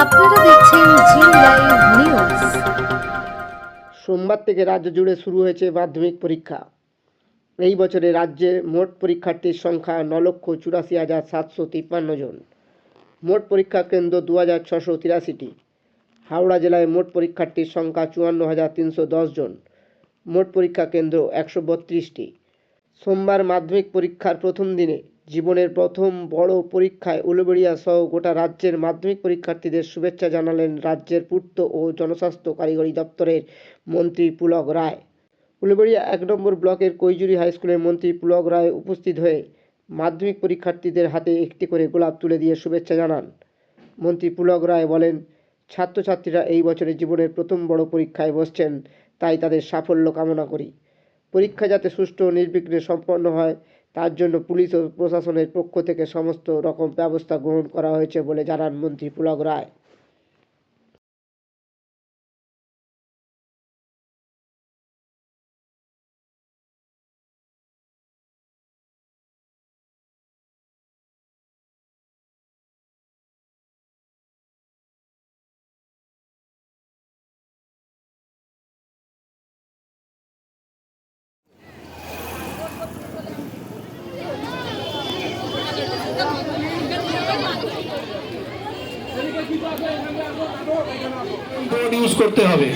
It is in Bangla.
আপনারা দেখছেন জি লাইভ নিউজ সোমবার থেকে রাজ্য জুড়ে শুরু হয়েছে মাধ্যমিক পরীক্ষা। এই বছরে রাজ্যে মোট পরীক্ষার্থীর সংখ্যা ন লক্ষ চুরাশি হাজার সাতশো তিপ্পান্ন জন। মোট পরীক্ষা কেন্দ্র দু হাজার ছশো তিরাশিটি। হাওড়া জেলায় মোট পরীক্ষার্থীর সংখ্যা চুয়ান্ন হাজার তিনশো দশ জন। মোট পরীক্ষা কেন্দ্র একশো বত্রিশটি। সোমবার মাধ্যমিক পরীক্ষার প্রথম দিনে জীবনের প্রথম বড় পরীক্ষায় উলুবেড়িয়া সহ গোটা রাজ্যের মাধ্যমিক পরীক্ষার্থীদের শুভেচ্ছা জানালেন রাজ্যের পূর্ত ও জনস্বাস্থ্য কারিগরি দপ্তরের মন্ত্রী পুলক রায়। উলুবেড়িয়া এক নম্বর ব্লকের কৈজুরি হাই স্কুলের মন্ত্রী পুলক রায় উপস্থিত হয়ে মাধ্যমিক পরীক্ষার্থীদের হাতে একটি করে গোলাপ তুলে দিয়ে শুভেচ্ছা জানান। মন্ত্রী পুলক রায় বলেন, ছাত্রছাত্রীরা এই বছরের জীবনের প্রথম বড় পরীক্ষায় বসছেন, তাই তাদের সাফল্য কামনা করি। পরীক্ষা যাতে সুষ্ঠু নির্বিঘ্নে সম্পন্ন হয় তার জন্য পুলিশ ও প্রশাসনের পক্ষ থেকে সমস্ত রকম ব্যবস্থা গ্রহণ করা হয়েছে বলে জানান মন্ত্রী পুলক রায়। ইউজ করতে হবে।